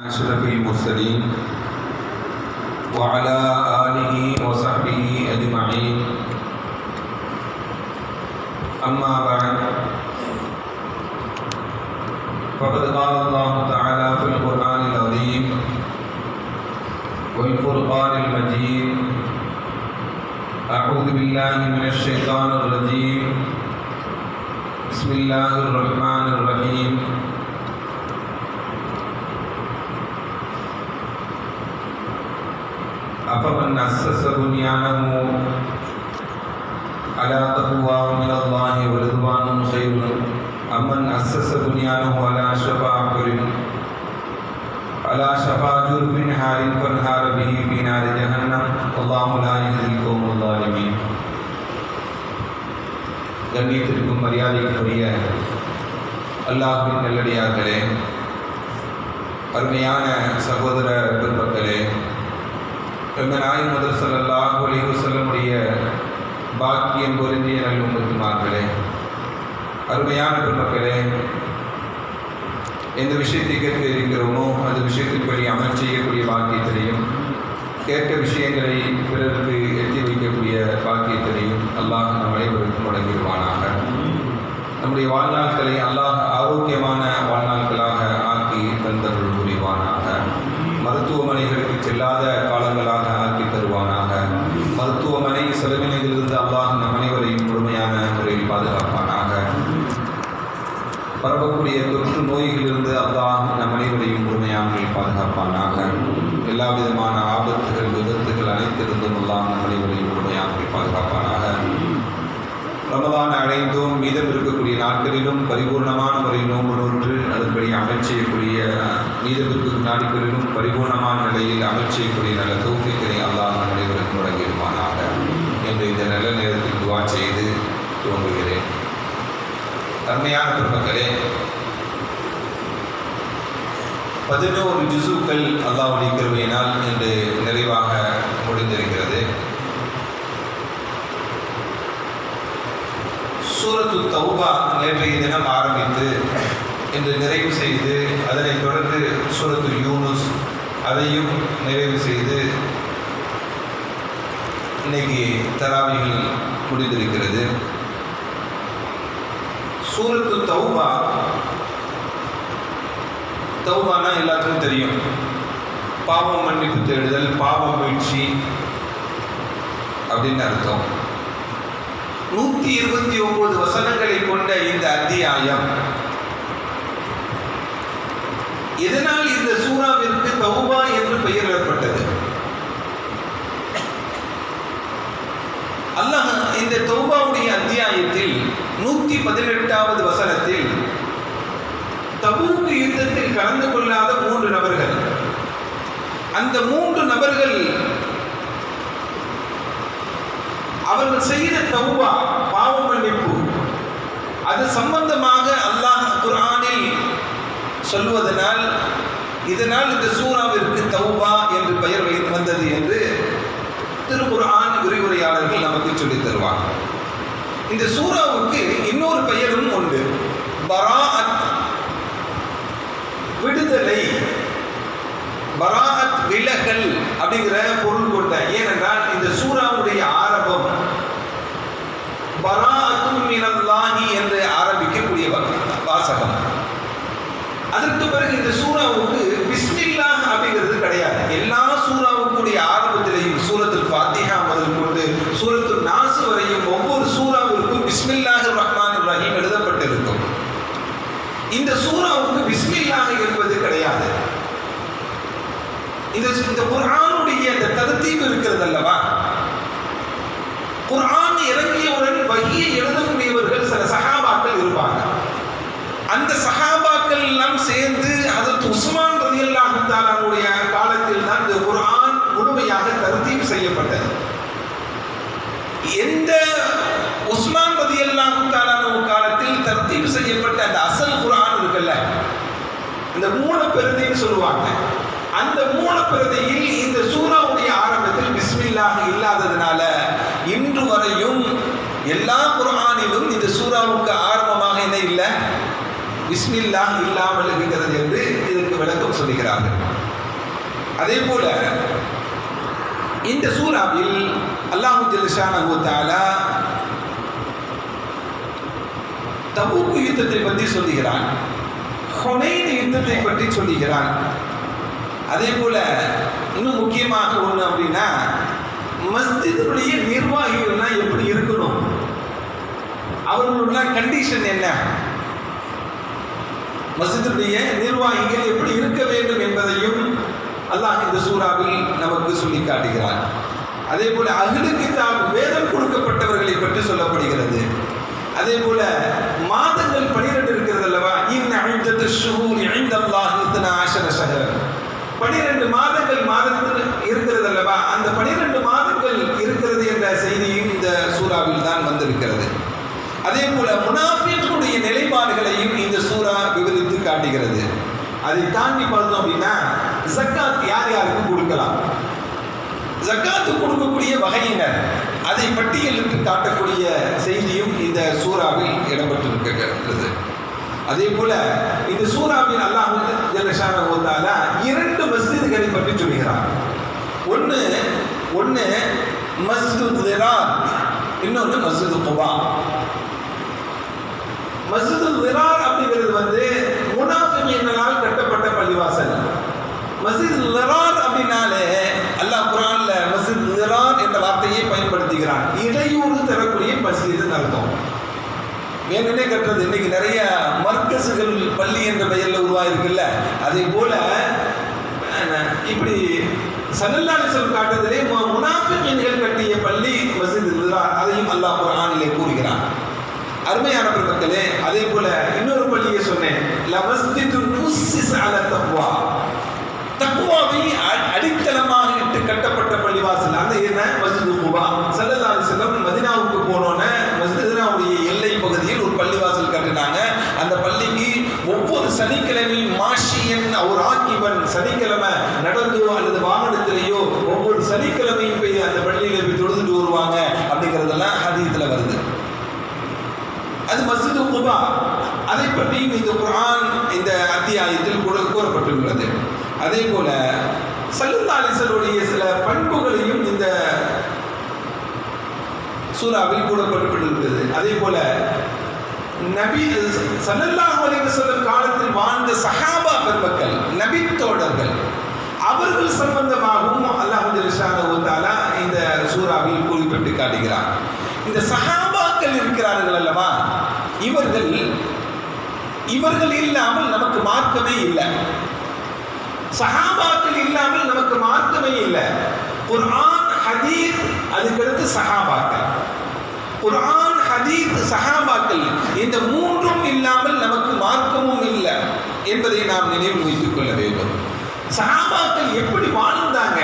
أشرف المرسلين وعلى آله وصحبه أجمعين. أما بعد فقد قال الله تعالى في القرآن العظيم والفرقان المجيد أعوذ بالله من الشيطان الرجيم. بسم الله الرحمن الرحيم. أفمن أسس بنيانه على تقوى من الله ورضوان خير أمن أسس بنيانه على شفا حفر على شفا جرف حار فانهار به في نار جهنم والله لا يهدي القوم الظالمين கண்ணியத்திற்கும் மரியாதைக்குரிய அல்லாஹின் நல்லடியார்களே அருமையான சகோதர பெருமக்களே எங்கள் நாய் முதல் சொல்லலாம் ஒளிவு சொல்லமுடைய பாக்கியம் பொருந்திய மார்களே அருமையான பெருமக்களே எந்த விஷயத்தை கேட்க இருக்கிறோமோ அந்த விஷயத்தின்படி அமல் செய்யக்கூடிய பாக்கியத்திலையும் கேட்ட விஷயங்களை பிறருக்கு எட்டி வைக்கக்கூடிய பாக்கியத்திலையும் அல்லாஹ் நம் அனைவருக்கும் வழங்கிடுவானாக. நம்முடைய வாழ்நாட்களை அல்லாஹ் ஆரோக்கியமான பாதுகாப்பானாக. எல்லா விதமான ஆபத்துகள் விபத்துகள் அனைத்திருந்தும் எல்லாம் அனைவரையும் முழுமையாக பாதுகாப்பானாக. ரமதான் அடைந்தும். மீதம் இருக்கக்கூடிய நாட்களிலும் பரிபூர்ணமான முறையில் நோன்பு நோன்று அதன்படி அமல் செய்யக்கூடிய மீதம் இருக்கக்கூடிய நாட்களிலும் பரிபூர்ணமான நிலையில் அமல் செய்யக்கூடிய நல்ல தோப்பிக்கரை அல்லாஹ் அனைவருக்கும் வழங்கியிருப்பானாக என்று இந்த நல்ல நேரத்தில் துவா செய்து துவங்குகிறேன். தன்மையான பெருமக்களே பதினோரு ஜிசுக்கள் அல்லாவுடைய கிருமையினால் இன்று நிறைவாக முடிந்திருக்கிறது. சூரத்து தௌபா நேற்றைய தினம் ஆரம்பித்து இன்று நிறைவு செய்து அதனைத் தொடர்ந்து சூரத்து யூனுஸ் அதையும் நிறைவு செய்து இன்னைக்கு தராவிகள் முடிந்திருக்கிறது. சூரத்து தௌபா தௌபானா எல்லாத்துக்கும் தெரியும். பாவம் மன்னிப்பு தேடுதல் பாவம் வீழ்ச்சி அப்படின்னு அர்த்தம். நூத்தி இருபத்தி ஒன்பது வசனங்களை கொண்ட இந்த அத்தியாயம். இதனால் இந்த சூறாவிற்கு தௌபா என்று பெயரிடப்பட்டது அல்லாஹ் இந்த தௌபாவுடைய அத்தியாயத்தில் நூத்தி பதினெட்டாவது வசனத்தில் தபு யுத்தத்தில் கலந்து கொள்ளாத மூன்று நபர்கள். அந்த மூன்று நபர்கள் அவர்கள் செய்த தௌபா பாவ மன்னிப்பு. அது சம்பந்தமாக அல்லாஹ் குரானில் சொல்வதனால் இதனால் இந்த சூறாவிற்கு தௌபா என்று பெயர் வை வந்தது என்று திருக்குர்ஆன் விரிவுரையாளர்கள் நமக்கு சொல்லித் தருவார் இந்த சூறாவுக்கு இன்னொரு பெயரும் உண்டு. பரா அத் விடுதலை பராஅத் விலகல் அப்படிங்கிற பொருள் கொண்ட ஏனென்றால் இந்த சூறாவுடைய ஆரம்பம் பராஅத்தும் மினல்லாஹி என்று ஆரம்பிக்கக்கூடிய வாசகம். அதற்கு பிறகு இந்த சூறாவுக்கு பிஸ்மில்லா அப்படிங்கிறது கிடையாது எல்லா சூறாவுக்குடைய ஆரம்பத்திலையும் சூரத்தில் ஃபாத்திஹா முதல் கொண்டு சூரத்து நாசு வரையும் ஒவ்வொரு சூறாவிற்கும் பிஸ்மில்லாஹ் ரஹ்மான் ரஹீம் எழுதப்பட்டிருக்கும் இந்த சூறாவுக்கு பிஸ்மில்லாஹ் என்பது கிடையாது இந்த இந்த குர்ஆனுடைய அந்த தரத்தீவு இருக்கிறது அல்லவா குர்ஆன் இறங்கியவுடன் வகியை எழுதக்கூடியவர்கள் சில சகாபாக்கள் இருப்பாங்க. அந்த சகாபாக்கள் எல்லாம் சேர்ந்து அதற்கு உஸ்மான் ரதி தாலானுடைய காலத்தில் தான் இந்த குர்ஆன் முழுமையாக தருத்தீவு செய்யப்பட்டது. எந்த உஸ்மான் ரதி அல்லாஹாலு காலத்தில் தருத்தீவு செய்யப்பட்ட அந்த அசல் குரான் இருக்குல்ல இந்த மூல பெருந்தின்னு சொல்லுவாங்க. அந்த மூல பிரதியில் இந்த சூறாவுடைய ஆரம்பத்தில் பிஸ்மில்லாக இல்லாததுனால இன்று வரையும் எல்லா குரானிலும் இந்த சூறாவுக்கு ஆரம்பமாக என்ன இல்லை? பிஸ்மில்லாஹ் இல்லாமல் இருக்கிறது என்று இதற்கு விளக்கம் சொல்லுகிறார்கள். அதே போல இந்த சூறாவில் அல்லாஹு ஜல்ஷானஹு தஆலா தபூக்கு யுத்தத்தை பற்றி சொல்லுகிறான். ஹொனைன் யுத்தத்தை பற்றி சொல்லுகிறான். அதே போல இன்னும் முக்கியமாக ஒன்று அப்படின்னா மஸ்ஜிதுடைய நிர்வாகிகள்லாம் எப்படி இருக்கணும்? அவர்களுடைய கண்டிஷன் என்ன? மஸ்ஜிதுடைய நிர்வாகிகள் எப்படி இருக்க வேண்டும் என்பதையும் அல்லாஹ் இந்த சூறாவில் நமக்கு சொல்லி காட்டுகிறார் அதே போல அகில கிதாப் வேதம் கொடுக்கப்பட்டவர்களை பற்றி சொல்லப்படுகிறது. அதே போல மாதங்கள் பனிரெண்டு இருக்கிறது அல்லவா? இன்னும் அழிந்தது ஷூர் இணைந்தல்லாஹ் இத்தனை ஆஷர பனிரெண்டு மாதங்கள் மாதத்தில் இருக்கிறது அல்லவா அந்த பனிரெண்டு மாதங்கள் இருக்கிறது என்ற செய்தியும் இந்த சூறாவில் தான் வந்திருக்கிறது. அதே போல முனாஃபிகளுடைய நிலைப்பாடுகளையும் இந்த சூறா விவரித்து காட்டுகிறது. அதை தாண்டி பார்த்தோம் அப்படின்னா ஜக்காத் யார் யாருக்கு கொடுக்கலாம்? ஜக்காத்து கொடுக்கக்கூடிய வகையினர் அதை பட்டியலிட்டு காட்டக்கூடிய செய்தியும் இந்த சூறாவில் இடம்பெற்றிருக்கிறது. அதே போல இந்த சூறாவில் அல்லாஹ் ஜல்லஷான இரண்டு மஸ்ஜிதுகளை பற்றி சொல்கிறார் ஒன்று ஒன்று மஸ்ஜிது திரார் இன்னொன்று மஸ்ஜிது குபா. மஸ்ஜிது திரார் அப்படிங்கிறது வந்து முனாஃபிகீனால் கட்டப்பட்ட பள்ளிவாசல். மஸ்ஜித் லிரார் அப்படின்னாலே அல்லாஹ் குரான்ல மஸ்ஜித் லிரார் என்ற வார்த்தையை பயன்படுத்துகிறான். இடையூறு தரக்கூடிய மஸ்ஜித் அர்த்தம். வேணுனே கட்டுறது. இன்னைக்கு நிறைய மர்க்கசுகள் பள்ளி என்ற பெயரில் உருவாயிருக்குல்ல. அதே போல அஹ், இப்படி சல்லல்லாஹு காட்டுதலே முனாஃபிகீன்கள் கட்டிய பள்ளி மசித் லிரார் அதையும் அல்லாஹ் குரானிலே கூறுகிறான். அருமையான பெருமக்களே அதே போல இன்னொரு பள்ளியை சொன்னேன். லமஸ்ஜிது நுஸ்ஸிஸ அல தக்வா. தக்குவாவை அடித்தளமாக இட்டு கட்டப்பட்ட பள்ளிவாசல். அந்த என்ன? மசித் குபா சல்லல்லாஹு அலைஹி வஸல்லம் மதீனாவுக்கு போனோன்னே மஸ்ஜிதுனாவுடைய எல்லை பகுதியில் ஒரு பள்ளிவாசல் கட்டினாங்க அந்த பள்ளிக்கு சனிக்கிழமை மாஷியன் ஒரு ஆக்கிவன் சனிக்கிழமை நடந்தோ அல்லது வாகனத்திலேயோ ஒவ்வொரு சனிக்கிழமையும் போய் அந்த பள்ளியில போய் தொழுதுட்டு வருவாங்க அப்படிங்கிறதெல்லாம் அதிகத்தில் வருது. அது மஸ்ஜிது குபா. அதை பற்றியும் இந்த குரான் இந்த அத்தியாயத்தில் கூட கூறப்பட்டுள்ளது அதே போல சல்லல்லா சில பண்புகளையும் இந்த சூறாவில் கூறப்பட்டுள்ளது. அதே போல நபி சல்லல்லாஹு அலைஹி வஸல்லம் காலத்தில் வாழ்ந்த சஹாபா பெருமக்கள் நபி தோழர்கள் அவர்கள் சம்பந்தமாகவும் அல்லாஹ் ஜலிஷானஹு தஆலா இந்த சூறாவில் குறிப்பிட்டு காட்டுகிறார். இந்த சஹாபாக்கள் இருக்கிறார்கள் அல்லவா? இவர்கள் இவர்கள் இல்லாமல் நமக்கு மார்க்கமே இல்லை. சஹாபாக்கள் இல்லாமல் நமக்கு மார்க்கமே இல்லை. குர்ஆன் ஹதீர் அதுக்கடுத்து சஹாபாக்கள். குரான் ஹதீஸ் சஹாபாக்கள் இந்த மூன்றும் இல்லாமல் நமக்கு மார்க்கமும் இல்லை என்பதை நாம் நினைவு வைத்துக் கொள்ள வேண்டும். சஹாபாக்கள் எப்படி வாழ்ந்தாங்க?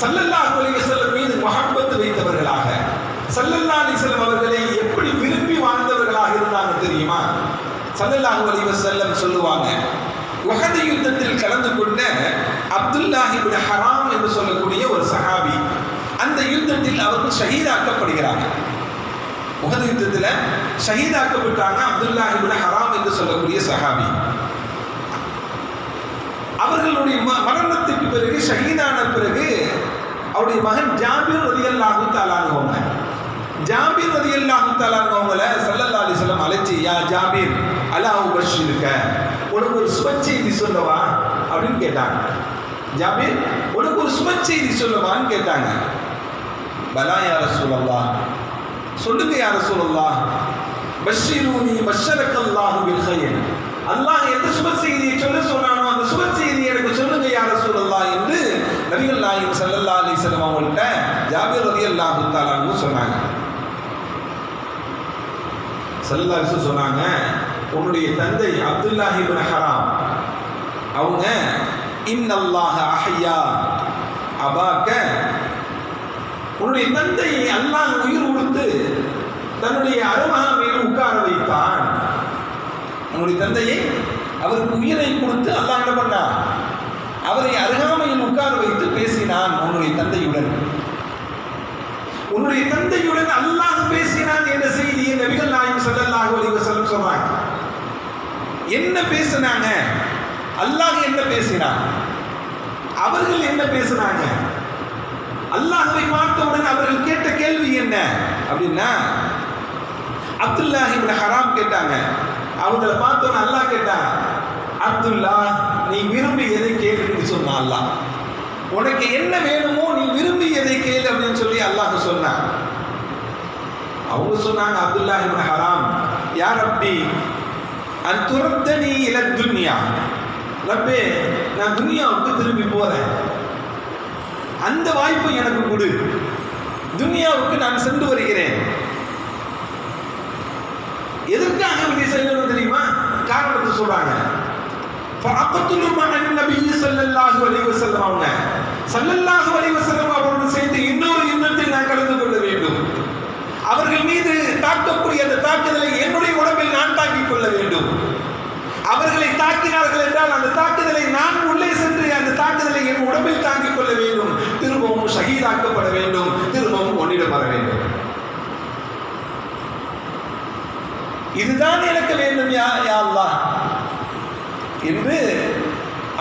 சல்லல்லா அலைஹி வஸல்லம் மீது முஹப்பத் வைத்தவர்களாக சல்லல்லா அலிசல்லம் அவர்களை எப்படி விரும்பி வாழ்ந்தவர்களாக இருந்தாங்க தெரியுமா? சல்லல்லாஹு அலைஹி வஸல்லம் சொல்லுவாங்க உஹது யுத்தத்தில் கலந்து கொண்ட அப்துல்லாஹி ஹராம் என்று சொல்லக்கூடிய ஒரு சஹாபி அந்த யுத்தத்தில் அவர்கள் ஷஹீதாக்கப்படுகிறார்கள். உஹது யுத்தத்தில் ஷஹீதாக்கப்பட்டாங்க அப்துல்லாஹி இப்னு ஹராம் என்று சொல்லக்கூடிய சஹாபி. அவர்களுடைய ம- மரணத்துக்கு பிறகு ஷஹீதான பிறகு அவருடைய மகன் ஜாபீர் ரதியல்லாஹு தாலானவங்க ஜாபீர் ரதியல்லாஹு தாலானவங்கள சல்லல்லா அலிஸ்லாம் அழைச்சி யா ஜாபீர் அல்லாஹ் இருக்க உனக்கு ஒரு சுப செய்தி சொல்லவா? அப்படின்னு கேட்டாங்க. ஜாபீர் உனக்கு ஒரு சுப செய்தி சொல்லவான்னு கேட்டாங்க. பலா யா சொல்லுங்க யார ரசூலல்லாஹ். பஷீரூனி பஷரக்கல்லாஹு பில் ஹைர் அல்லாஹ் எந்த சுப செய்தியை சொல்ல சொன்னானோ அந்த சுப செய்தியை எனக்கு சொல்லுங்க யார ரசூலல்லாஹ் என்று நபிகள் நாயகம் சல்லல்லா அலி வஸல்லம் அவங்கள்ட்ட ஜாபீர் ரலியல்லாஹு தாலான்னு சொன்னாங்க. சல்லா சொன்னாங்க உன்னுடைய தந்தை அப்துல்லாஹி இப்னு ஹராம் அவங்க இன்னல்லாஹ அஹையா அபாக்க உன்னுடைய தந்தை அல்லாஹ் உயிர் கொடுத்து தன்னுடைய அருமகாமையில் உட்கார வைத்தான். உன்னுடைய தந்தையை அவருக்கு உயிரை கொடுத்து அல்லாஹ் என்ன பண்ணான்? அவரை அருகாமையில் உட்கார வைத்து பேசினான் உன்னுடைய தந்தையுடன். உன்னுடைய தந்தையுடன் அல்லாஹ் பேசினான் என்ற செய்தியை நபிகள் நாயம் ஸல்லல்லாஹு அலைஹி வஸல்லம் சொன்னாங்க. என்ன பேசினாங்க? அல்லாஹ் என்ன பேசினான்? அவர்கள் என்ன பேசினாங்க? அல்லாஹ்வை பார்த்தவுடன் அவர்கள் கேட்ட கேள்வி என்ன அப்படின்னா அப்துல்லா இவனை ஹராம் கேட்டாங்க. அவங்கள பார்த்தோன்னு அல்லாஹ் கேட்டான் அப்துல்லா நீ விரும்பி எதை கேளுன்னு சொன்னான் அல்லாஹ். உனக்கு என்ன வேணுமோ நீ விரும்பி எதை கேளு அப்படின்னு சொல்லி அல்லாஹ் சொன்னான். அவங்க சொன்னாங்க அப்துல்லா இப்னு ஹராம் யார் அப்படி? அந்த துரத்தனி இல துன்யா. ரப்பே நான் துனியாவுக்கு திரும்பி போறேன். அந்த வாய்ப்பு எனக்கு கொடு. துனியாவுக்கு நான் சென்று வருகிறேன். எதற்காக இப்படி செய்யணும் தெரியுமா? காரணத்தை சொல்றாங்க. அவங்க. சல்லல்லாஹு அலைவசல்லம் அவருடன் சேர்ந்து இன்னொரு இன்னத்தில் நான் கலந்து கொள்ள வேண்டும். அவர்கள் மீது தாக்கக்கூடிய அந்த தாக்குதலை என்னுடைய உடம்பில் நான் தாக்கிக் கொள்ள வேண்டும். அவர்களை தாக்கினார்கள் என்றால் அந்த தாக்குதலை நான் உள்ளே சென்று அந்த தாக்குதலை என் உடம்பில் தாங்கிக் கொள்ள வேண்டும். திரும்பவும் ஷகீதாக்கப்பட வேண்டும். திரும்பவும் உன்னிடம் வர வேண்டும். இதுதான் எனக்கு வேண்டும் யா யா அல்லாஹ். என்று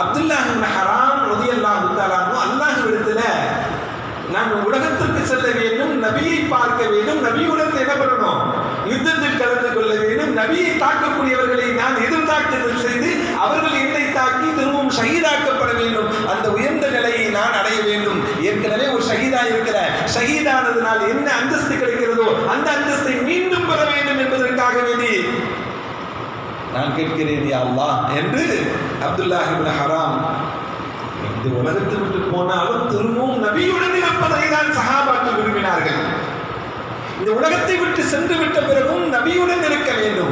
அப்துல்லாஹ் இப்னு ஹராம் ரலியல்லாஹு தஆலா அல்லாஹ்விடத்தில் நான் உலகத்திற்கு செல்ல வேண்டும் நபியை பார்க்க வேண்டும் நபியுடன் என்ன பண்ணணும் யுத்தத்திற்கு கலந்து கொள்ள வேண்டும். நபியை தாக்கக்கூடியவர்களை நான் எதிர்த்தாக்குதல் செய்து அவர்கள் என்னை தாக்கி திரும்பவும் ஷஹீதாக்கப்பட வேண்டும். அந்த உயர்ந்த நிலையை நான் அடைய வேண்டும். ஏற்கனவே ஒரு ஷஹீதா இருக்கிற ஷஹீதானதுனால் என்ன அந்தஸ்து கிடைக்கிறதோ அந்த அந்தஸ்தை மீண்டும் பெற வேண்டும் என்பதற்காக வேண்டி நான் கேட்கிறேன் அல்லாஹ் என்று அப்துல்லாஹ் ஹராம் இந்த உலகத்தை விட்டு போனாலும் திரும்பவும் நபியுடன் இருப்பதை தான் சஹாபாக்கள் விரும்பினார்கள். இந்த உலகத்தை விட்டு சென்று விட்ட பிறகும் நபியுடன் இருக்க வேண்டும்.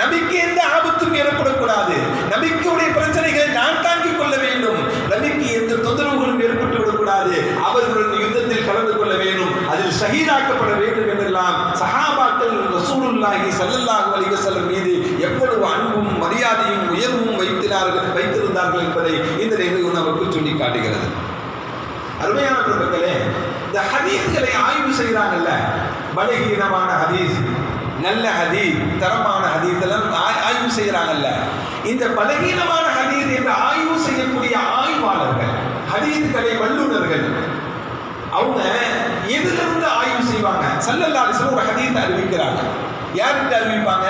நபிக்கு எந்த ஆபத்தும் ஏற்படக்கூடாது. நபிக்குடைய பிரச்சனைகளை நான் தாங்கிக் கொள்ள வேண்டும். நபிக்கு எந்த தொந்தரவுகளும் ஏற்பட்டு விடக்கூடாது. அவர்களுடன் யுத்தத்தில் கலந்து கொள்ள வேண்டும். அதில் ஷஹீதாக்கப்பட வேண்டும் என்றெல்லாம் சஹாபாக்கள் ரசூலுல்லாஹி ஸல்லல்லாஹு அலைஹி செல்லும் மீது எவ்வளவு அன்பும் மரியாதையும் உயர்வும் வைத்தினார்கள் வைத்திருந்தார்கள் என்பதை இந்த நிகழ்வு நமக்கு சொல்லி காட்டுகிறது. அருமையான இந்த ஹதீஸ்களை ஆய்வு செய்கிறாங்கல்ல பலகீனமான ஹதீஸ் நல்ல ஹதீஸ் தரமான ஹதீஸ் எல்லாம் ஆய்- ஆய்வு செய்கிறாங்கல்ல இந்த பலகீனமான ஹதீஸ் என்று ஆய்வு செய்யக்கூடிய ஆய்வாளர்கள் ஹதீஸ்களை வல்லுநர்கள் அவங்க எதிலிருந்து ஆய்வு செய்வாங்க? சல்லல்லா ஒரு ஹதீஸ் அறிவிக்கிறாங்க. யார்கிட்ட அறிவிப்பாங்க?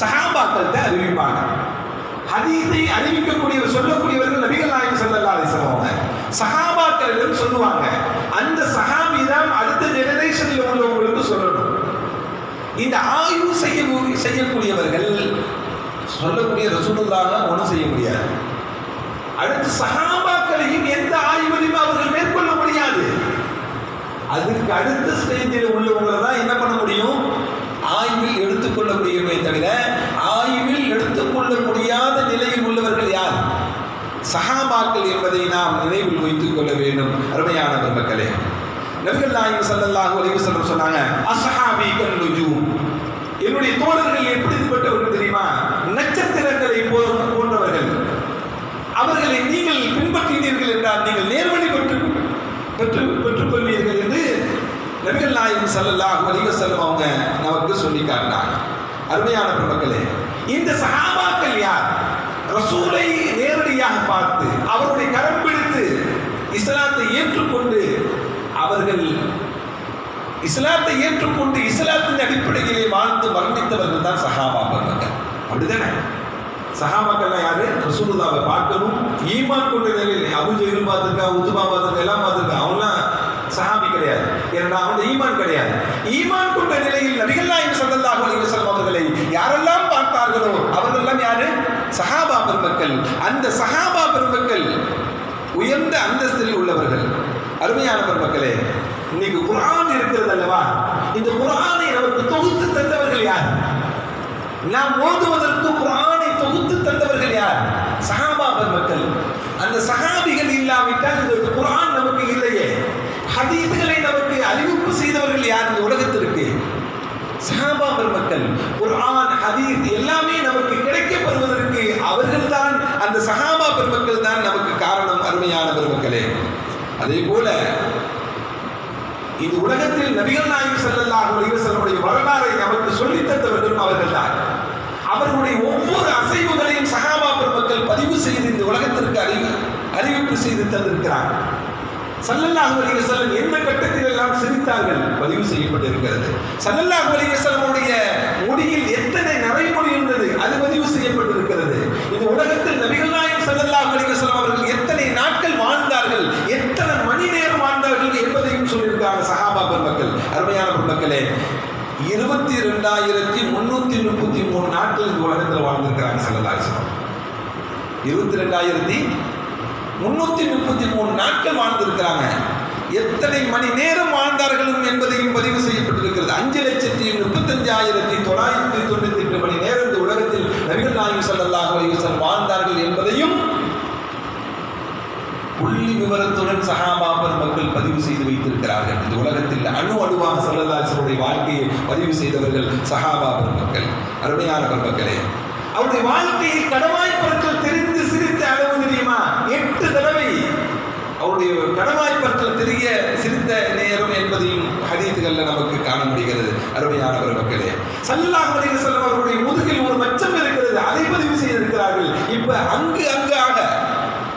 சஹாபாக்கள்கிட்ட அறிவிப்பாங்க. ஹதீஸை அறிவிக்கக்கூடியவர் சொல்லக்கூடியவர்கள் நபிகள் நாயகம் ஸல்லல்லாஹு அவங்க. சஹாபாக்களிடம் சொல்லுவாங்க. அந்த சகாபி தான் அடுத்த ஜெனரேஷனில் உள்ளவங்களுக்கு சொல்லணும். இந்த ஆய்வு செய்ய செய்யக்கூடியவர்கள் சொல்லக்கூடிய ரசூலுல்லாக ஒன்றும் செய்ய முடியாது. அடுத்து சகாபாக்களையும் எந்த ஆய்வுலையும் அவர்கள் மேற்கொள்ள முடியாது. அதுக்கு அடுத்த ஸ்டேஜில் உள்ளவங்களை தான் என்ன பண்ண முடியும்? ஆய்வில் எடுத்துக்கொள்ள முடியுமே தவிர ஆய்வில் எடுத்துக்கொள்ள முடியாது சஹாபாக்கள் என்பதை நாம் நினைவில் வைத்துக் கொள்ள வேண்டும். அருமையான பெருமக்களே நபிகள் நாயகம் சல்லல்லாஹு அலைஹி வஸல்லம் சொன்னாங்க அஸ்ஹாபி நுஜூம். என்னுடைய தோழர்கள் எப்படிப்பட்டவர்கள் தெரியுமா? நட்சத்திரங்களை போன்றவர்கள். அவர்களை நீங்கள் பின்பற்றினீர்கள் என்றால் நீங்கள் நேர்வழி பெற்று பெற்று பெற்றுக்கொள்வீர்கள் என்று நபிகள் நாயகம் சல்லல்லாஹு அலைஹி வஸல்லம் அவங்க நமக்கு சொல்லி காட்டினாங்க. அருமையான பெருமக்களே இந்த சஹாபாக்கள் யார்? ரசூலை நேரடியாக பார்த்து அவருடைய கரம் பிடித்து இஸ்லாத்தை ஏற்றுக்கொண்டு அவர்கள் இஸ்லாத்தை ஏற்றுக்கொண்டு இஸ்லாத்தின் அடிப்படையிலே வாழ்ந்து மரணித்தவர்கள் தான் சஹாபாக்கள் அப்படிதானே சஹாபாக்கள்லாம் யாரு? ரசூலுதாவை பார்க்கணும். ஈமான் கொண்ட நிலையில் அபுஜெயில் பார்த்துருக்கா உத்துமா பார்த்துருக்கா எல்லாம் பார்த்துருக்கா. அவங்களாம் சஹாபி கிடையாது. ஏன்னா அவன் ஈமான் கிடையாது. ஈமான் கொண்ட நிலையில் நபிகள் நாயகம் ஸல்லல்லாஹு அலைஹி வஸல்லம் அவர்களை யாரெல்லாம் பார்த்தார்களோ அவர்கள் சஹாபா பெருமக்கள் அந்த சஹாபா பெருமக்கள் உயர்ந்த அந்தஸ்தில் உள்ளவர்கள். அருமையான பெருமக்களே இன்னைக்கு குரான் இருக்கிறது அல்லவா? இந்த குரானை நமக்கு தொகுத்து தந்தவர்கள் யார்? நாம் ஓதுவதற்கு குரானை தொகுத்து தந்தவர்கள் யார்? சஹாபா பெருமக்கள். அந்த சஹாபிகள் இல்லாவிட்டால் இந்த குரான் நமக்கு இல்லையே. ஹதீதுகளை நமக்கு அறிவிப்பு செய்தவர்கள் யார் இந்த உலகத்திற்கு? சஹாபா பெருமக்கள் குரான் ஹதீத் எல்லாமே நமக்கு கிடைக்கப்படுவதற்கு அவர்கள்தான் அந்த சஹாபா பெருமக்கள் தான் நமக்கு காரணம் அருமையான பெருமக்களே அதே போல இந்த உலகத்தில் நபிகள் நாயகம் ஸல்லல்லாஹு அலைஹி வரலாறை நமக்கு சொல்லித் தந்தவர்களும் அவர்கள்தான். அவர்களுடைய ஒவ்வொரு அசைவுகளையும் சகாபா பெருமக்கள் பதிவு செய்து இந்த உலகத்திற்கு அறிவு அறிவிப்பு செய்து தந்திருக்கிறார். சல்லல்லாஹு அலைஹி வஸல்லம் எந்த கட்டத்தில் எல்லாம் சிரித்தார்கள்? பதிவு செய்யப்பட்டிருக்கிறது. சல்லல்லாஹு அலைஹி வஸல்லமுடைய முடியில் எத்தனை நரைமொழி இருந்தது? அது பதிவு செய்யப்பட்டிருக்கிறது. இந்த உலகத்தில் நபிகள் நாயகம் சல்லல்லாஹு அலைஹி வஸல்லம் அவர்கள் எத்தனை நாட்கள் வாழ்ந்தார்கள் எத்தனை மணி நேரம் வாழ்ந்தார்கள் என்பதையும் சொல்லியிருக்காங்க சஹாபா பெருமக்கள் அருமையான இருபத்தி ரெண்டாயிரத்தி முன்னூத்தி முப்பத்தி மூணு நாட்கள் இந்த உலகத்தில் வாழ்ந்திருக்கிறாங்க சல்லல்லாஹு இருபத்தி ரெண்டாயிரத்தி முன்னூத்தி முப்பத்தி மூணு நாட்கள் வாழ்ந்திருக்கிறாங்க. எத்தனை மணி நேரம் வாழ்ந்தார்களும் என்பதையும் பதிவு செய்யப்பட்டிருக்கிறது. அஞ்சு லட்சத்தி முப்பத்தஞ்சாயிரத்தி தொள்ளாயிரத்தி தொண்ணூத்தி எட்டு மணி நேரம் இந்த உலகத்தில் நபிகள் நாயகம் செல்லல்லாஹ் வாழ்ந்தார்கள் என்பதையும் புள்ளி விவரத்துடன் சஹாபா மக்கள் பதிவு செய்து வைத்திருக்கிறார்கள். இந்த உலகத்தில் அணு அணுவாக சல்லல்லாஹுடைய வாழ்க்கையை பதிவு செய்தவர்கள் சஹாபா பெருமக்கள். அருமையான பெருமக்களே அவருடைய வாழ்க்கையை கடவாய்ப்பற்கள் தெரிந்து சிரித்த அளவு தெரியுமா? எட்டு தடவை அவருடைய கடவாய்ப்பற்கள் தெரிய சிரித்த நேரம் என்பதையும் ஹதீதுகளில் நமக்கு காண முடிகிறது. அருமையான பெருமக்களே சல்லாஹ் அலைஹி வஸல்லம் அவருடைய முதுகில் ஒரு மச்சம் இருக்கிறது. அதை பதிவு செய்திருக்கிறார்கள். இப்ப அங்கு அங்காக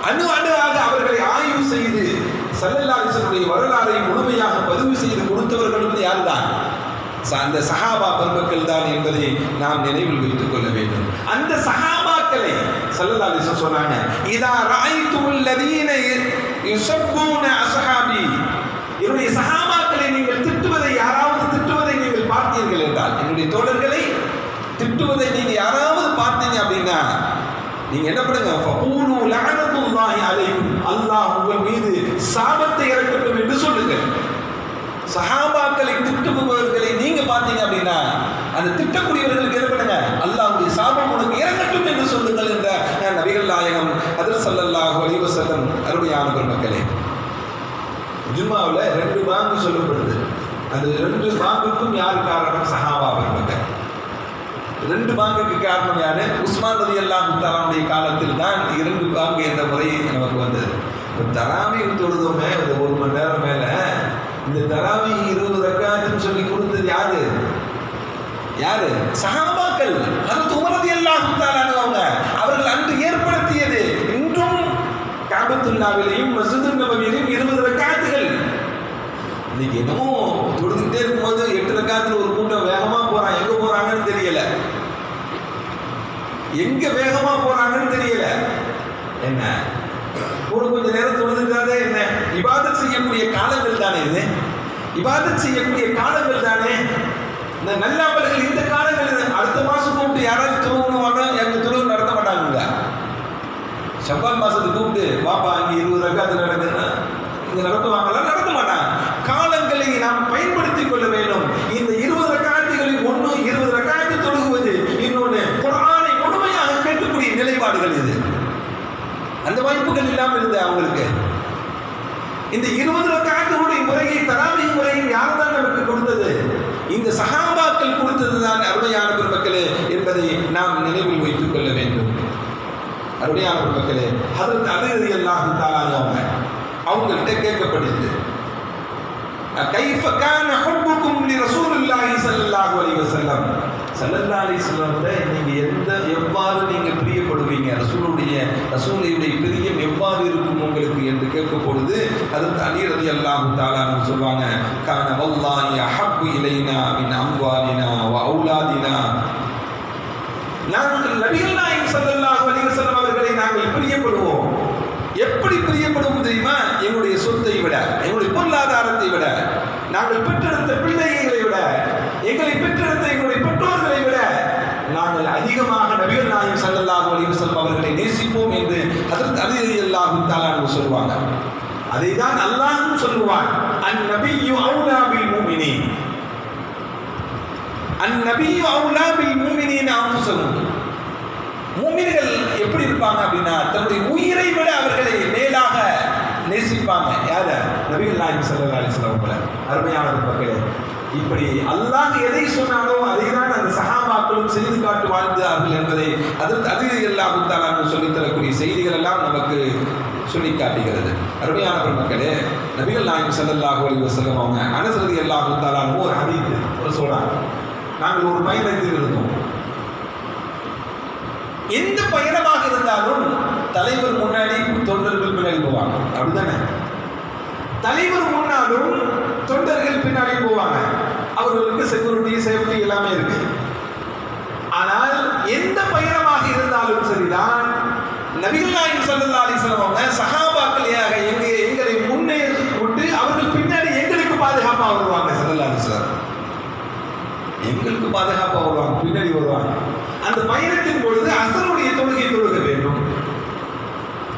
அணு அணு அவர்களை ஆய்வு செய்து சல்லல்லாசனுடைய வரலாறை முழுமையாக பதிவு செய்து கொடுத்தவர்களும் யார்தான்? அந்த சஹாபா பெருமக்கள் தான் என்பதை நாம் நினைவில் வைத்துக் கொள்ள வேண்டும். அந்த சஹாபாக்களை சல்லல்லாசன் சொன்னாங்க இதா ராய்துல் லதீன யுஸப்பூன அசஹாபி என்னுடைய சஹாபாக்களை நீங்கள் திட்டுவதை யாராவது திட்டுவதை நீங்கள் பார்த்தீர்கள் என்றால் என்னுடைய தோழர்களை திட்டுவதை நீங்கள் யாராவது பார்த்தீங்க அப்படின்னா நீங்க என்ன பண்ணுங்க? ஃபபூனு லஅனத்துல்லாஹி அலைக்கும். அல்லாஹ் உங்கள் மீது சாபத்தை இறக்கட்டும் என்று சொல்லுங்கள். சஹாபாக்களை திட்டுபவர்களை நீங்க பார்த்தீங்க அப்படின்னா அந்த திட்டக்கூடியவர்களுக்கு என்ன பண்ணுங்க? அல்லாஹ்வுடைய சாபம் உனக்கு இறங்கட்டும் என்று சொல்லுங்கள் என்ற நபிகள் நாயகம் அதில் சல்லல்லாஹு அலைஹி வஸல்லம் அருமையான பெருமக்களே ஜும்மாவில் ரெண்டு பாங்கு சொல்லப்படுது. அந்த ரெண்டு பாங்குக்கும் யார் காரணம்? சஹாபா பெருமக்கள் ரெண்டு பாங்குக்கு காரணம் யாரு? உஸ்மான் ரதி அல்லா முத்தாலாவுடைய காலத்தில் தான் இரண்டு பாங்கு என்ற முறை நமக்கு வந்தது. தராமி தராவி தொழுதோமே ஒரு ஒரு மணி நேரம் மேல. இந்த தராமி இருபது ரக்காத்துன்னு சொல்லி கொடுத்தது யாரு? யாரு? சஹாபாக்கள். அது துமரதி அல்லாஹ் அவங்க அவர்கள் அன்று ஏற்படுத்தியது இன்றும் காபத்துல்லாவிலையும் மசூது நபவியிலையும் இருபது ரக்காத்துகள். இன்னைக்கு என்னமோ தொழுதுகிட்டே இருக்கும்போது எட்டு ரக்காத்துல ஒரு கூட்டம் வேகமா போறான் எங்க போறாங்கன்னு தெரியல எங்க வேகமா போறாங்கன்னு தெரியல. என்ன? ஒரு கொஞ்ச நேரம் தொழுதுட்டாதே என்ன? இபாதத் செய்யக்கூடிய காலங்கள் தானே இது? இவாத செய்யக்கூடிய காலங்கள் தானே? இந்த நல்லாமல்கள் இந்த காலங்கள் அடுத்த மாசம் கூப்பிட்டு யாராவது தொழுகணும் வாங்க எங்க தொழுவு நடத்த மாட்டாங்க செவ்வாய் மாசத்துக்கு கூப்பிட்டு பாப்பா இங்க இருபது ரக்காத்து நடக்குதுன்னா இங்க நடத்துவாங்களா? நடத்த மாட்டாங்க. காலங்களை நாம் பயன்படுத்திக் கொள்ள வேண்டும் இந்த இருபது ரக்காத்துகளில் ஒன்று இருபது ரக்காத்து தொழுகுவது இன்னொன்று குர்ஆனை முழுமையாக கேட்கக்கூடிய நிலைப்பாடுகள் இது வாய்ப்புகள் இல்லாமல் இருந்தது அவங்களுக்கு. இந்த இருபது ரக்காத்துடைய முறையை தராவி முறையும் யார் தான் நமக்கு கொடுத்தது? இந்த சகாபாக்கள் கொடுத்தது தான் அருமையான பெருமக்களே என்பதை நாம் நினைவில் வைத்துக் கொள்ள வேண்டும். அருமையான பெருமக்களே அதற்கு அது எல்லாம் தாளாங்க அவங்கள்ட்ட கேட்கப்படுது கைஃப கான ஹுப்புக்கும் லி ரசூலுல்லாஹி ஸல்லல்லாஹு அலைஹி வஸல்லம் ஸல்லல்லாஹு அலைஹி வஸல்லம் நீங்க எந்த எவ்வாறு நீங்க பிரியப்படுவீங்க? ரசூலுடைய ரசூலுடைய பிரியம் எவ்வாறு இருக்கும் உங்களுக்கு என்று கேட்கும் பொழுது அதற்கு அலி ரலியல்லாஹு தஆலா சொல்வாங்க கான வல்லாஹி அஹப்பு இலைனா மின் அம்வாலினா வ அவுலாதினா. நாங்கள் நபிகள் நாயகம் ஸல்லல்லாஹு அலைஹி வஸல்லம் அவர்களை நாங்கள் பிரியப்படுவோம். எப்படி பிரியப்படும் தெரியுமா? எங்களுடைய சொத்தை விட எங்களுடைய பொருளாதாரத்தை விட நாங்கள் பெற்றெடுத்த பிள்ளைகளை விட எங்களை பெற்றெடுத்த எங்களுடைய பெற்றோர்களை விட நாங்கள் அதிகமாக நபிகள் நாயம் சல்லல்லாஹு அலைஹி வஸல்லம் அவர்களை நேசிப்போம் என்று அதற்கு அலி அல்லாஹு தாலான்னு சொல்லுவாங்க. அதை தான் அல்லாஹ்வும் சொல்லுவான். அந்நபியு அவுலா பில் முஃமினீன் அந்நபியு அவுலா பில் மூமினீன் அன்ஃபுஸஹும் மூமின்கள் எப்படி இருப்பாங்க அப்படின்னா தன்னுடைய உயிரை விட அவர்களை மேலாக நேசிப்பாங்க யார நபிகள் நாயகம் ஸல்லல்லாஹு அலைஹி அருமையான மக்களே இப்படி அல்லாஹ் எதை சொன்னாலோ அதை தான் அந்த சகாபாக்களும் செய்து காட்டு வாழ்ந்தார்கள் என்பதை அதற்கு அது எல்லாம் தாலான்னு சொல்லித் தரக்கூடிய செய்திகள் எல்லாம் நமக்கு சொல்லி காட்டுகிறது அருமையான பெருமக்களே நபிகள் நாயகம் ஸல்லல்லாஹு அலைஹி வஸல்லம் அவங்க அனசரதி அல்லாஹு ஒரு அறிவு ஒரு சொல்றாங்க நாங்கள் ஒரு பயணத்தில் இருந்தோம் எந்த பயணமாக இருந்தாலும் தலைவர் முன்னாடி தொண்டர்கள் பின்னாடி போவாங்க. அப்படிதானே? தலைவர் முன்னாலும் தொண்டர்கள் பின்னாடி போவாங்க. அவர்களுக்கு செக்யூரிட்டி சேஃப்டி எல்லாமே இருக்கு. ஆனால் எந்த பயணமாக இருந்தாலும் சரிதான். நபிகள் நாயகம் சல்லா அலைஹி சொல்லுவாங்க அவங்க சஹாபாக்களையாக எங்க எங்களை முன்னே விட்டு அவர்கள் பின்னாடி எங்களுக்கு பாதுகாப்பாக வருவாங்க சல்லா அலைஹி எங்களுக்கு பாதுகாப்பாக வருவாங்க பின்னாடி வருவாங்க. அந்த பயணத்தின் பொழுது அசனுடைய தொழுகை தொழுக வேண்டும்.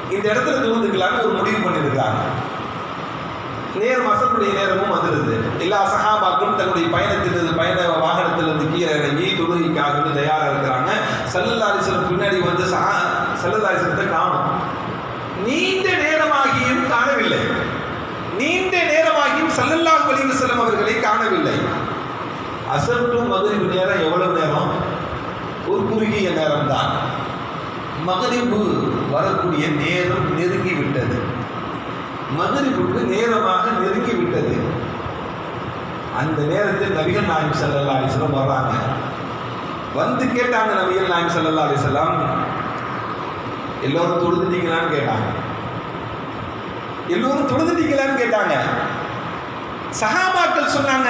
இந்த இடத்துல தொழுதுக்கலான்னு ஒரு முடிவு பண்ணியிருக்காங்க. நேரம் அசனுடைய நேரமும் வந்துடுது. எல்லா சகாபாக்களும் தன்னுடைய பயணத்திலிருந்து பயண வாகனத்திலிருந்து கீழே இறங்கி தொழுகைக்காக தயாராக இருக்கிறாங்க. சல்லல்லாரிசலம் பின்னாடி வந்து சகா சல்லல்லாரிசலத்தை காணும். நீண்ட நேரமாகியும் காணவில்லை. நீண்ட நேரமாகியும் சல்லல்லாஹு வலிவு செல்லும் அவர்களை காணவில்லை. அசர் டு மகரிபு நேரம் எவ்வளவு நேரம்? ஒரு குறுகிய நேரம்தான். மகரிபு வரக்கூடிய நேரம் நெருங்கிவிட்டது. மகரிபுக்கு நேரமாக நெருங்கிவிட்டது. அந்த நேரத்தில் நபிகள் நாயம் செல்லல்லா அலிஸ்லாம் வர்றாங்க. வந்து கேட்டாங்க நபிகள் நாயம் செல்லல்லா அலிஸ்லாம் எல்லோரும் தொழுதுட்டீங்களான்னு கேட்டாங்க. எல்லோரும் தொழுதுட்டீங்களான்னு கேட்டாங்க. சகாபாக்கள் சொன்னாங்க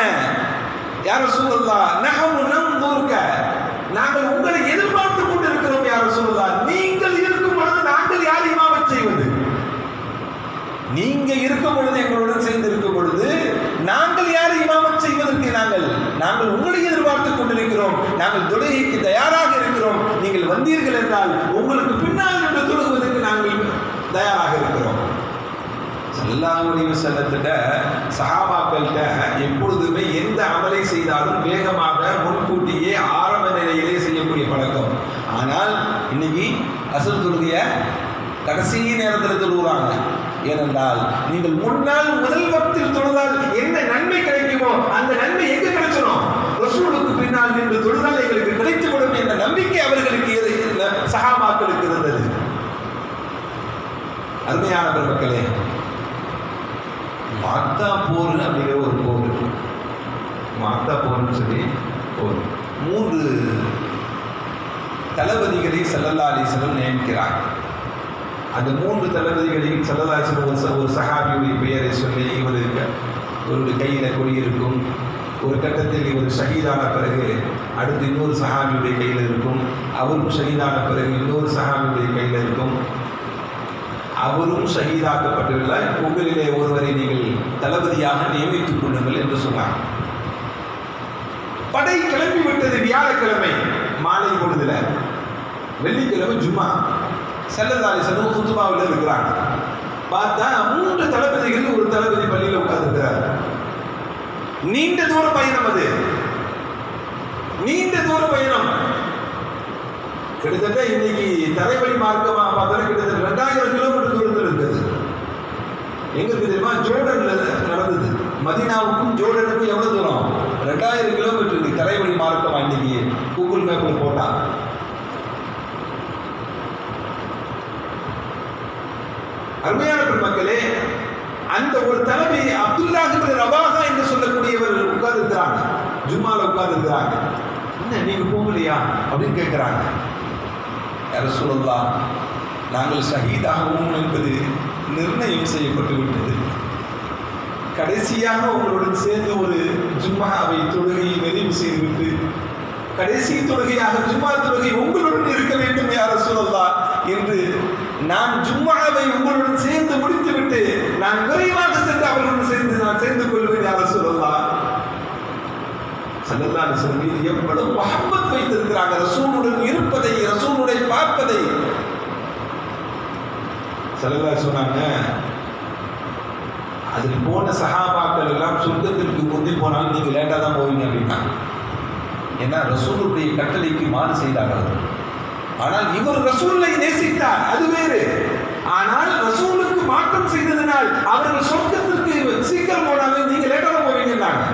யார சூழல்லா நகம் ஊருக்க நாங்கள் உங்களை எதிர்பார்த்து கொண்டு இருக்கிறோம் யார நீங்கள் இருக்கும் பொழுது நாங்கள் யார் இமாமத் செய்வது? நீங்க இருக்கும் பொழுது எங்களுடன் சேர்ந்து இருக்கும் பொழுது நாங்கள் யார் இமாமத் செய்வதற்கு நாங்கள்? நாங்கள் உங்களை எதிர்பார்த்து கொண்டிருக்கிறோம். நாங்கள் தொழுகைக்கு தயாராக இருக்கிறோம். நீங்கள் வந்தீர்கள் என்றால் உங்களுக்கு பின்னால் நின்று தொழுகுவதற்கு நாங்கள் தயாராக இருக்கிறோம். ஸல்லல்லாஹு செல்லத்திட்ட வஸல்லத்திட்ட எப்பொழுதுமே எந்த அமலை செய்தாலும் வேகமாக முன் ஆரம்ப நிலையிலே செய்யக்கூடிய பழக்கம் ஆனால் இன்னைக்கு அசல் தொழுகைய கடைசி நேரத்தில் தொழுகிறாங்க. ஏனென்றால் நீங்கள் முன்னால் முதல் வக்தில் தொழுதால் என்ன நன்மை கிடைக்குமோ அந்த நன்மை எங்க கிடைச்சிடும் ரசூலுக்கு பின்னால் நின்று தொழுதால் எங்களுக்கு கிடைத்துவிடும் என்ற நம்பிக்கை அவர்களுக்கு சகாமாக்களுக்கு இருந்தது. அருமையான பெருமக்களே மாத்தா போர் அப்படிங்கிற ஒரு போர். மாத்தா போர்னு சொல்லி போர் மூன்று தளபதிகளை சல்லல்லா அலிஸ்லம் நியமிக்கிறார். அந்த மூன்று தளபதிகளையும் சல்லல்லா அலிஸ்லம் ஒரு ச- ஒரு சஹாபியுடைய பெயரை சொல்லி இவருக்கு இவருடைய கையில் கொடியிருக்கும் ஒரு கட்டத்தில் இவர் ஷஹீதான பிறகு அடுத்து இன்னொரு சஹாபியுடைய கையில் இருக்கும். அவரும் ஷஹீதான பிறகு இன்னொரு சஹாபியுடைய கையில் இருக்கும். அவரும் ஷஹீதாக்கப்பட்டுள்ளார் உங்களிலே ஒருவரை நீங்கள் தளபதியாக நியமித்துக் கொள்ளுங்கள் என்று சொன்னார். படை கிளம்பி விட்டது வியாழக்கிழமை மாலை பொழுதுல. வெள்ளிக்கிழமை ஜும்மா. செல்லதாரி சனு குத்துபாவில் இருக்கிறாங்க. பார்த்தா மூன்று தளபதிகள் ஒரு தளபதி பள்ளியில் உட்கார்ந்துருக்கிறார் நீண்ட தூர பயணம் அது. நீண்ட தூர பயணம். கிட்டத்தட்ட இன்னைக்கு தரைவழி மார்க்கமா பார்த்தாலும் கிட்டத்தட்ட ரெண்டாயிரம் கிலோமீட்டர் தூரத்தில் இருக்குது. எங்களுக்கு தெரியுமா? ஜோர்டன்ல நடந்தது. மதினாவுக்கும் ஜோர்டனுக்கும் எவ்வளவு தூரம்? ரெண்டாயிரம் கிலோமீட்டருக்கு தலைவலி மார்க்கமாக மார்க்கமா இன்னைக்கு கூகுள் மேப்பில் போட்டா. அருமையான பெருமக்களே அந்த ஒரு தலைமை அப்துல்லாஹிபின் ரவாஹா என்று சொல்லக்கூடியவர் உட்கார்ந்துருக்கிறாங்க. ஜும்மால உட்கார்ந்துருக்கிறாங்க. என்ன நீங்க போகலையா? அப்படின்னு கேட்கிறாங்க யார சொல்லலாம் நாங்கள் ஷஹீதாகவும் என்பது நிர்ணயம் செய்யப்பட்டு விட்டது. கடைசியாக உங்களுடன் சேர்ந்து ஒரு ஜும்மாவை தொழுகையை நிறைவு செய்துவிட்டு கடைசி தொழுகையாக ஜும்மா தொழுகை உங்களுடன் இருக்க வேண்டும் யார சொல்லலாம் என்று நான் ஜும்மாவை உங்களுடன் சேர்ந்து முடித்துவிட்டு நான் விரைவாக சென்று அவர்களுடன் சேர்ந்து நான் சேர்ந்து கொள்வேன் யார சொல்லலாம் சல்லல்லாஹு அலைஹி மீது எவ்வளவு மஹப்பத் வைத்திருக்கிறாங்க. ரசூலுடன் இருப்பதை ரசூலுடன் பார்ப்பதை. சல்லல்லாஹு சொன்னாங்க அதில் போன சஹாபாக்கள் எல்லாம் சொர்க்கத்திற்கு முந்தி போனாலும் நீங்கள் லேட்டாக தான் போவீங்க அப்படின்னா ஏன்னா ரசூலுடைய கட்டளைக்கு மாறு செய்தார்கள். ஆனால் இவர் ரசூலை நேசித்தார் அது வேறு. ஆனால் ரசூலுக்கு மாற்றம் செய்ததனால் அவர்கள் சொர்க்கத்திற்கு சீக்கிரம் போனாங்க நீங்க லேட்டாக போவீங்கன்னா போவீங்கன்னாங்க.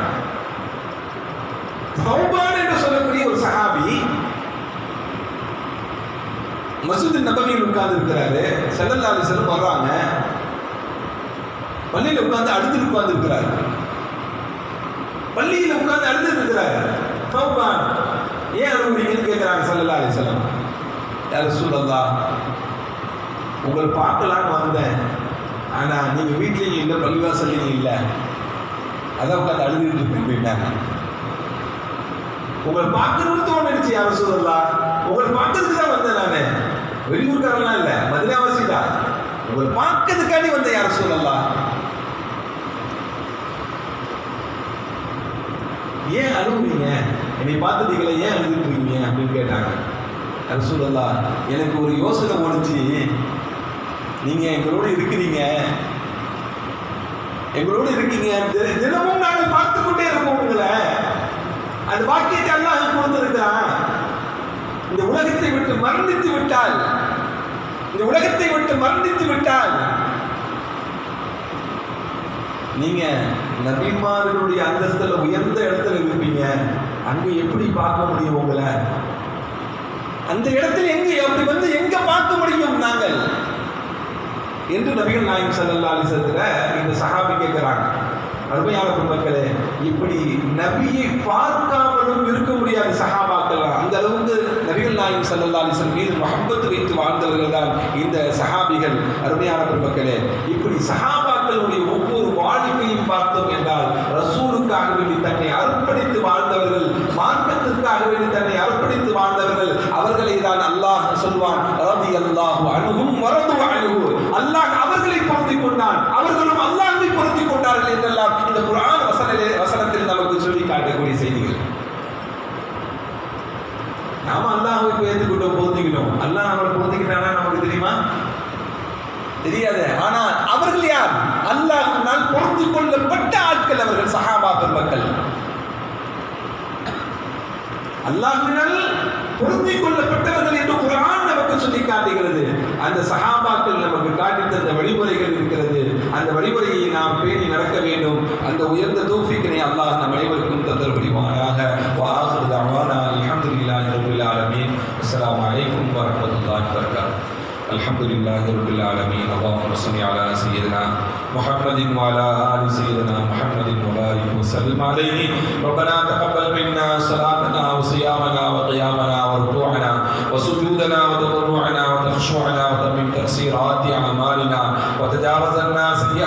சௌபான் என்று சொல்லக்கூடிய ஒரு சஹாபி மசூதி நபவியில் உட்கார்ந்து இருக்கிறாரு. செல்லல்லா அலிசலம் வர்றாங்க. பள்ளியில் உட்கார்ந்து அடுத்து உட்கார்ந்து இருக்கிறாரு. பள்ளியில் உட்கார்ந்து அடுத்து இருக்கிறாரு. சௌபான் ஏன் அழுகுறீங்கன்னு கேட்கிறாங்க சல்லல்லா செல்லம் யார் சூழல்லா உங்களை பார்க்கலான்னு வந்தேன். ஆனால் நீங்கள் வீட்லேயும் இல்லை பள்ளிவாசல்லையும் இல்லை. அதான் உட்காந்து அழுதுகிட்டு இருக்கேன் உங்களை பார்க்கணும்னு தோணுச்சு யாரும் சொல்லலாம் உங்களை பார்க்கறதுக்கு தான் வந்தேன் நான். வெளியூர்காரெல்லாம் இல்லை மதுராவாசி தான் உங்களை பார்க்கறதுக்காண்டி வந்தேன் யாரும் சொல்லலாம் ஏன் அழுகுறீங்க என்னை பார்த்துட்டீங்களே? ஏன் அழுதுட்டு இருக்கீங்க? அப்படின்னு கேட்டாங்க. ரசூலல்லா எனக்கு ஒரு யோசனை ஓடிச்சு. நீங்கள் எங்களோட இருக்கிறீங்க. எங்களோட இருக்கீங்க. தினமும் நாங்கள் பார்த்து கொண்டே இருக்கோம் உங்களை. அந்த பாக்கியத்தை எல்லாம் கொடுத்திருக்கிறான். இந்த உலகத்தை விட்டு மரணித்து விட்டால் இந்த உலகத்தை விட்டு மரணித்து விட்டால் நீங்க நபிமார்களுடைய அந்தஸ்தில் உயர்ந்த இடத்துல இருப்பீங்க. அங்க எப்படி பார்க்க முடியும் உங்களை? அந்த இடத்துல எங்க? அப்படி வந்து எங்க பார்க்க முடியும் நாங்கள்? என்று நபிகள் நாயம் சல்லா அலிசத்துல இந்த சஹாபி கேட்கிறாங்க. அருமையான பெருமக்களே இப்படி நபியை பார்க்காமலும் இருக்க முடியாத சஹாபாக்கள். அந்த அளவுக்கு நபிகள் நாயம் சல்லா அலிசன் மீது மகம்பத்து வைத்து வாழ்ந்தவர்கள் தான் இந்த சஹாபிகள். அருமையான பெருமக்களே இப்படி சஹாபாக்களுடைய ஒவ்வொரு வாழ்க்கையும் பார்த்தோம் என்றால் ரசூலுக்காக வேண்டி தன்னை அர்ப்பணித்து வாழ்ந்தவர்கள் மார்க்கத்திற்காக வேண்டி தன்னை அர்ப்பணித்து வாழ்ந்தவர்கள் அவர்களை தான் அல்லாஹ் சொல்வான் ரதி அல்லாஹு அணுகும் வரது அணுகு அல்லாஹ் அவர்களை பொருந்திக் கொண்டான் அவர்களும் அல்லாஹ்வை பொருந்திக் கொண்டார்கள் என்றெல்லாம் இந்த குர்ஆன் வசனிலே வசனத்தில் நமக்கு சொல்லி காட்டக்கூடிய செய்திகள் நாம அல்லாஹ்வை இப்ப ஏற்றுக்கிட்டோம் அல்லாஹ் அவரை புரிஞ்சுக்கிட்டானா நமக்கு தெரியுமா? தெரியாது. ஆனால் அவர்கள் யார்? அல்லாஹ்வினால் பொருந்திக் கொள்ளப்பட்ட ஆட்கள் அவர்கள் சஹாபா பெருமக்கள். அல்லாஹினால் பொருந்தி கொள்ளப்பட்டவர்கள் என்று குரான் நமக்கு சொல்லி காட்டுகிறது. அந்த சகாபாக்கள் நமக்கு காட்டி தந்த வழிமுறைகள் இருக்கிறது. அந்த வழிமுறையை நாம் பேணி நடக்க வேண்டும். அந்த உயர்ந்த தூஃபிக்கினை அல்லாஹ் நம் அனைவருக்கும் தந்தல் முடிவானாக السلام عليكم ورحمة الله وبركاته. الحمد لله رب العالمين. اللهم صل على سيدنا محمد وعلى آل سيدنا محمد وبارك وسلم عليه. ربنا تقبل منا صلاتنا وصيامنا وقيامنا وركوعنا وسجودنا وتضرعنا وتخشوعنا وتمم تقصيرات أعمالنا وتجاوز الناس في